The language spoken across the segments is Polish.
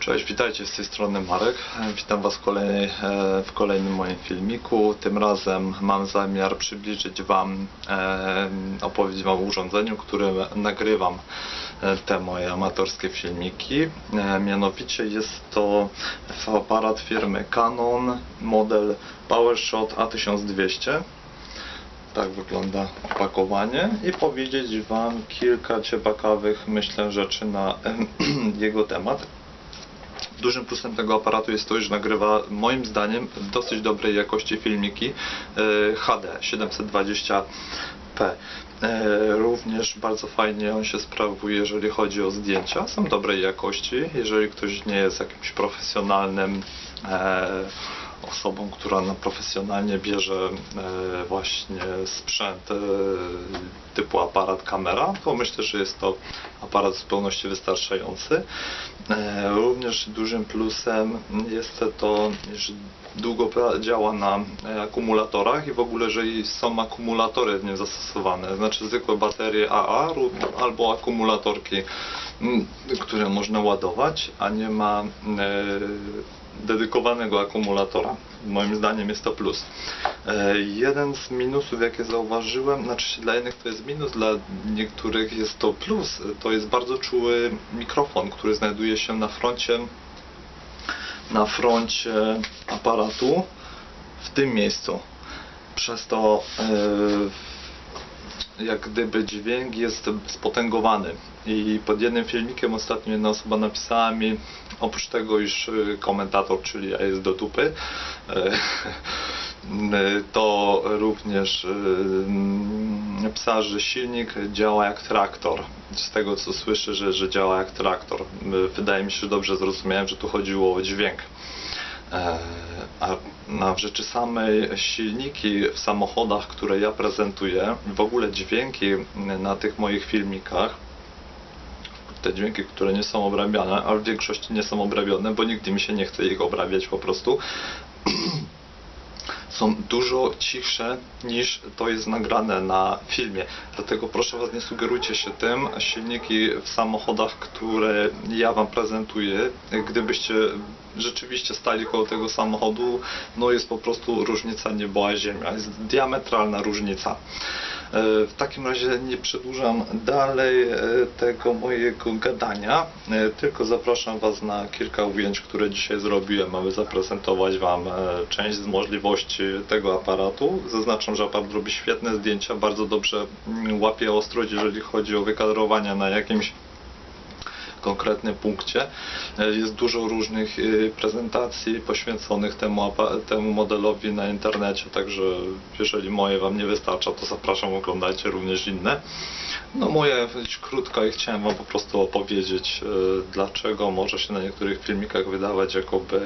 Cześć, witajcie z tej strony Marek. Witam Was w, e, w kolejnym moim filmiku. Tym razem mam zamiar przybliżyć Wam, e, opowiedzieć Wam o urządzeniu, którym nagrywam e, te moje amatorskie filmiki. Mianowicie jest to aparat firmy Canon, model PowerShot A1200. Tak wygląda opakowanie i powiedzieć Wam kilka ciekawych, myślę, rzeczy na jego temat. Dużym plusem tego aparatu jest to, że nagrywa moim zdaniem dosyć dobrej jakości filmiki e, HD 720p. E, Również bardzo fajnie on się sprawuje, jeżeli chodzi o zdjęcia. Są dobrej jakości. Jeżeli ktoś nie jest jakimś profesjonalnym e, osobą, która na profesjonalnie bierze e, właśnie sprzęt e, typu aparat, kamera, to myślę, że jest to aparat w zupełności wystarczający. E, Również dużym plusem jest to, że długo działa na akumulatorach i w ogóle, jeżeli są akumulatory w nim zastosowane, znaczy zwykłe baterie AA albo akumulatorki, które można ładować, a nie ma dedykowanego akumulatora. Moim zdaniem jest to plus. E, Jeden z minusów, jakie zauważyłem, znaczy dla jednych to jest minus, dla niektórych jest to plus, to jest bardzo czuły mikrofon, który znajduje się na froncie na froncie aparatu w tym miejscu. Przez to e, jak gdyby dźwięk jest spotęgowany. I pod jednym filmikiem ostatnio jedna osoba napisała mi, oprócz tego, iż y, komentator, czyli ja jest do dupy, e, to również y, napisała, że silnik działa jak traktor. Z tego co słyszę, że, że działa jak traktor. Y, Wydaje mi się, że dobrze zrozumiałem, że tu chodziło o dźwięk. E, A w rzeczy samej silniki w samochodach, które ja prezentuję, w ogóle dźwięki na tych moich filmikach, te dźwięki, które nie są obrabiane, ale w większości nie są obrabiane, bo nigdy mi się nie chce ich obrabiać po prostu, są dużo cichsze niż to jest nagrane na filmie. Dlatego proszę Was nie sugerujcie się tym. Silniki w samochodach, które ja Wam prezentuję, gdybyście rzeczywiście stali koło tego samochodu, no jest po prostu różnica nieba a ziemia. Jest diametralna różnica. E, W takim razie nie przedłużam dalej e, tego mojego gadania, e, tylko zapraszam Was na kilka ujęć, które dzisiaj zrobiłem, aby zaprezentować Wam część z możliwości tego aparatu. Zaznaczam, że aparat robi świetne zdjęcia, bardzo dobrze mm, łapie ostrość, jeżeli chodzi o wykadrowania na jakimś konkretnym punkcie. E, Jest dużo różnych e, prezentacji poświęconych temu, temu modelowi na internecie, także jeżeli moje Wam nie wystarcza, to zapraszam, oglądajcie również inne. No moje krótko i chciałem Wam po prostu opowiedzieć, e, dlaczego może się na niektórych filmikach wydawać, jakoby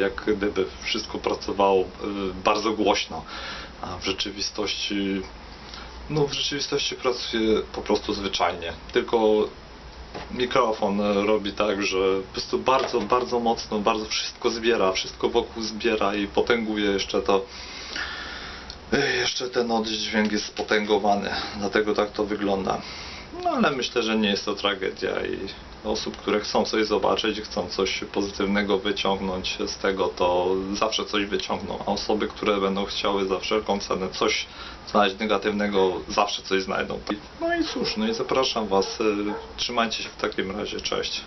jak gdyby wszystko pracowało bardzo głośno, a w rzeczywistości no w rzeczywistości pracuje po prostu zwyczajnie. Tylko mikrofon e, robi tak, że po prostu bardzo, bardzo mocno, bardzo wszystko zbiera, wszystko wokół zbiera i potęguje jeszcze to. e, Jeszcze ten oddźwięk jest spotęgowany, dlatego tak to wygląda. No ale myślę, że nie jest to tragedia i osób, które chcą coś zobaczyć, chcą coś pozytywnego wyciągnąć z tego, to zawsze coś wyciągną, a osoby, które będą chciały za wszelką cenę coś znaleźć negatywnego, zawsze coś znajdą. No i cóż, no i zapraszam Was, y, trzymajcie się w takim razie, cześć.